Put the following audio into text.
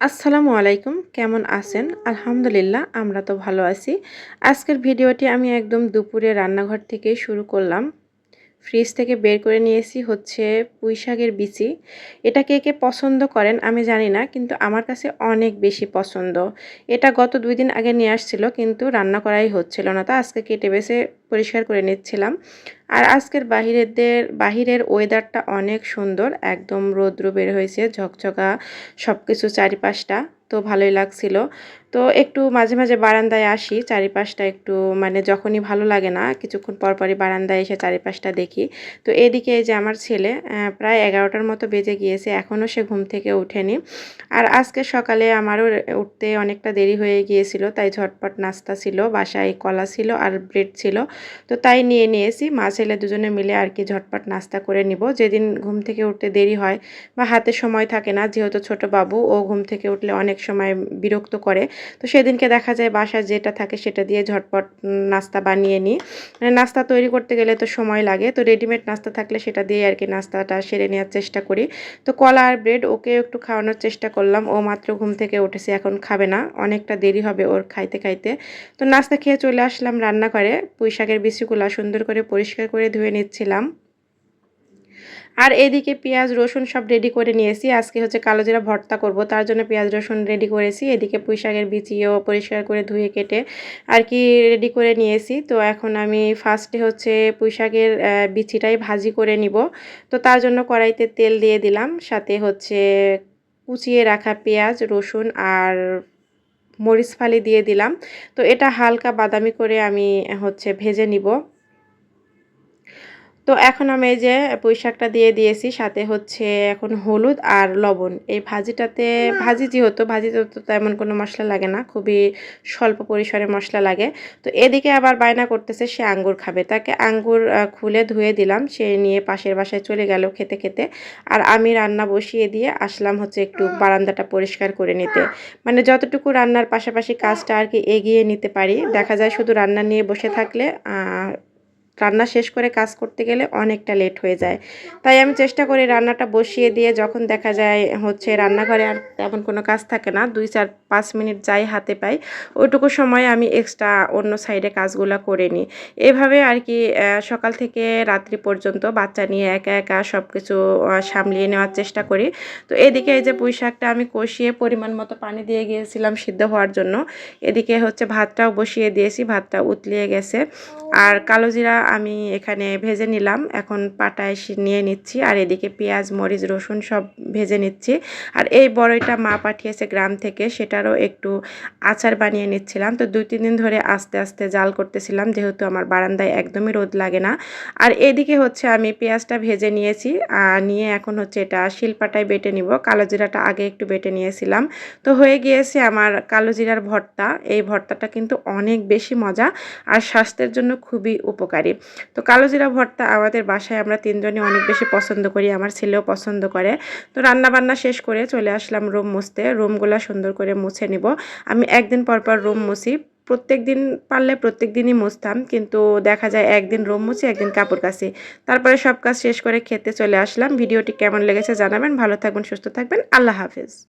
আসসালামু আলাইকুম, কেমন আছেন? আলহামদুলিল্লাহ, আমরা তো ভালো আছি। আজকের ভিডিওটি আমি একদম দুপুরে রান্নাঘর থেকে শুরু করলাম। ফ্রিজ থেকে বের করে নিয়েছি হচ্ছে পুঁই শাকের বিচি। এটা কে কে পছন্দ করেন আমি জানি না, কিন্তু আমার কাছে অনেক বেশি পছন্দ। এটা গত দুই দিন আগে নিয়ে আসছিল, কিন্তু রান্না করাই হচ্ছিল না। তা আজকে কেটে বেছে পরিষ্কার করে নিচ্ছিলাম। আর আজকের বাহিরের বাহিরের ওয়েদারটা অনেক সুন্দর, একদম রৌদ্র বের হয়েছে, ঝকঝকা সব কিছু চারিপাশটা। তো ভালোই লাগছিল। তো একটু মাঝে মাঝে বারান্দায় আসি। চারিপাশটা একটু মানে যখনই ভালো লাগে না, কিছুক্ষণ পরপরই বারান্দায় এসে চারিপাশটা দেখি। তো এদিকে এই যে আমার ছেলে প্রায় এগারোটার মতো বেজে গিয়েছে, এখনও সে ঘুম থেকে ওঠেনি। আর আজকে সকালে আমারও উঠতে অনেকটা দেরি হয়ে গিয়েছিল, তাই ঝটপট নাস্তা ছিল, বাসায় কলা ছিল আর ব্রেড ছিল। তো তাই নিয়ে নিয়েছি, মা ছেলে দুজনে মিলে আর কি ঝটপট নাস্তা করে নিব। যেদিন ঘুম থেকে উঠতে দেরি হয় বা হাতে সময় থাকে না, যেহেতু ছোট বাবু, ও ঘুম থেকে উঠলে অনেক সময় বিরক্ত করে। তো সেদিনকে দেখা যায় বাসায় যেটা থাকে সেটা দিয়ে ঝটপট নাস্তা বানিয়ে নিই। মানে নাস্তা তৈরি করতে গেলে তো সময় লাগে, তো রেডিমেড নাস্তা থাকলে সেটা দিয়ে আর কি নাস্তাটা সেরে নেওয়ার চেষ্টা করি। তো কলা আর ব্রেড ওকে একটু খাওয়ানোর চেষ্টা করলাম, ও মাত্র ঘুম থেকে উঠেছে, এখন খাবে না, অনেকটা দেরি হবে ওর খাইতে খাইতে। তো নাস্তা খেয়ে চলে আসলাম রান্নাঘরে পুঁই শাকের সুন্দর করে পরিষ্কার করে ধুয়ে নিচ্ছিলাম। আর এদিকে পেঁয়াজ, রসুন সব রেডি করে নিয়েছি। আজকে হচ্ছে কালো জিরা ভর্তা করব, তার জন্য পেঁয়াজ, রসুন রেডি করেছি। এদিকে পুঁই শাকের বিচিও পরিষ্কার করে ধুয়ে কেটে আর কি রেডি করে নিয়েছি। তো এখন আমি ফার্স্টে হচ্ছে পুঁই শাকের বিচিটাই ভাজি করে নিব। তো তার জন্য কড়াইতে তেল দিয়ে দিলাম, সাথে হচ্ছে কুচিয়ে রাখা পেঁয়াজ, রসুন আর মরিচ ফালি দিয়ে দিলাম। তো এটা হালকা বাদামি করে আমি হচ্ছে ভেজে নিব। তো এখন আমি এই যে পুঁই শাকটা দিয়ে দিয়েছি সাথে হচ্ছে এখন হলুদ আর লবণ। এই ভাজিটাতে ভাজি যেহেতু ভাজিতে তো তেমন কোনো মশলা লাগে না খুবই স্বল্প পরিসরে মশলা লাগে। তো এদিকে আবার বায়না করতেছে সে আঙ্গুর খাবে। তাকে আঙ্গুর খুলে ধুয়ে দিলাম সে নিয়ে পাশের বাসায় চলে গেল খেতে খেতে। আর আমি রান্না বসিয়ে দিয়ে আসলাম হচ্ছে একটু বারান্দাটা পরিষ্কার করে নিতে। মানে যতটুকু রান্নার পাশাপাশি কাজটা আর কি এগিয়ে নিতে পারি দেখা যায় শুধু রান্না নিয়ে বসে থাকলে রান্না শেষ করে কাজ করতে গেলে অনেকটা লেট হয়ে যায়। তাই আমি চেষ্টা করি রান্নাটা বসিয়ে দিয়ে যখন দেখা যায় হচ্ছে রান্নাঘরে আর তেমন কোনো কাজ থাকে না, দুই চার পাঁচ মিনিট যাই হাতে পাই, ওইটুকু সময় আমি এক্সট্রা অন্য সাইডে কাজগুলো করে নিই। এভাবে আর কি সকাল থেকে রাত্রি পর্যন্ত বাচ্চা নিয়ে একা একা সব কিছু সামলিয়ে নেওয়ার চেষ্টা করি। তো এদিকে এই যে পুঁই শাকটা আমি কষিয়ে পরিমাণ মতো পানি দিয়ে গিয়েছিলাম সিদ্ধ হওয়ার জন্য। এদিকে হচ্ছে ভাতটাও বসিয়ে দিয়েছি, ভাতটা উতলিয়ে গেছে। আর কালো জিরা আমি এখানে ভেজে নিলাম, এখন পাটায় নিয়ে নিচ্ছি। আর এদিকে পেঁয়াজ, মরিচ, রসুন সব ভেজে নিচ্ছি। আর এই বড়ইটা মা পাঠিয়েছে গ্রাম থেকে সেটারও একটু আচার বানিয়ে নিচ্ছিলাম। তো দুই, তিন দিন ধরে আস্তে আস্তে জাল করতেছিলাম, যেহেতু আমার বারান্দায় একদমই রোদ লাগে না। আর এদিকে হচ্ছে আমি পেঁয়াজটা ভেজে নিয়েছি। নিয়ে এখন হচ্ছে এটা শিলপাটায় বেটে নিব। কালো জিরাটা আগে একটু বেটে নিয়েছিলাম। তো হয়ে গিয়েছে আমার কালো জিরার ভর্তা। এই ভর্তাটা কিন্তু অনেক বেশি মজা আর স্বাস্থ্যের জন্য খুবই উপকারী। তো কালো জিরা ভর্তা আমাদের বাসায় আমরা তিনজনই অনেক বেশি পছন্দ করি, আমার ছেলেও পছন্দ করে। তো রান্না বান্না শেষ করে চলে আসলাম রুম মুছতে। রুমগুলো সুন্দর করে মুছে নিব। আমি একদিন পর পর রুম মুছি। প্রত্যেক দিন পারলে প্রত্যেক দিনই মুছতাম, কিন্তু দেখা যায় একদিন রুম মুছি, একদিন কাপড় কাছি তারপরে সব কাজ শেষ করে খেতে চলে আসলাম। ভিডিওটি কেমন লেগেছে জানাবেন। ভালো থাকবেন, সুস্থ থাকবেন। আল্লাহ হাফেজ।